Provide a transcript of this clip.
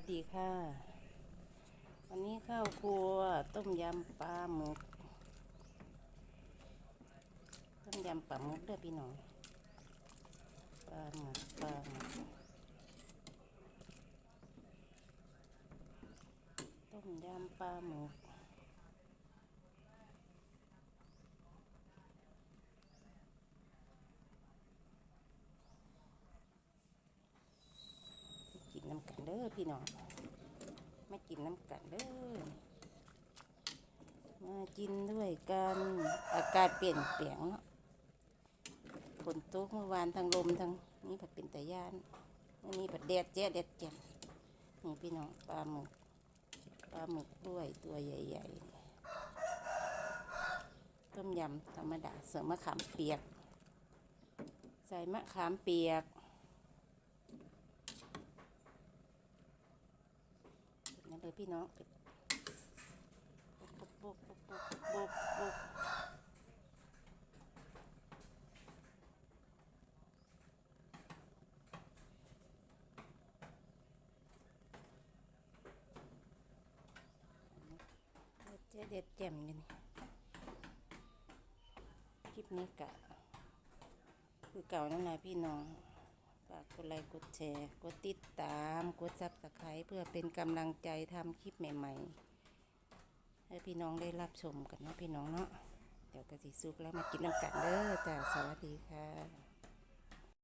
วัสดีค่ะ วันนี้ข้าวครัวต้มยำปลาหมึก ต้มยำปลาหมึกเด้อพี่น้อง ปลาหมึกปลาหมึก ต้มยำปลาหมึก กินน้ำกัน เด้อพี่น้องมากินน้ำกันเด้อมากินด้วยกันอากาศเปลี่ยนแปลงเนาะฝนตกเมื่อวานทางลมทางนี้ผัดเป็นตะยานอันนี้ผัดแดดแจ๊ะแดดแจ่มนี่พี่น้องปลาหมึกปลาหมึกด้วยตัวใหญ่ๆต้มยำธรรมดาเสริมมะขามเปียก ใส่มะขามเปียก นั่น เลยพี่น้องเป็ดบุกบุกบุกบุกบุกบุกเจ๊เด็ดแจ่มอยู่นี่คลิปนี้กะคือเก่านั่นแหละพี่น้อง ฝากกดไลค์กดแชร์ กดติดตามกดซับสไครต์เพื่อเป็นกำลังใจทำคลิปใหม่ๆ ให้พี่น้องได้รับชมกันเนาะพี่น้องเนาะเดี๋ยวกระสิซุกแล้วมากินน้ำกันเด้อจ้าสวัสดีค่ะ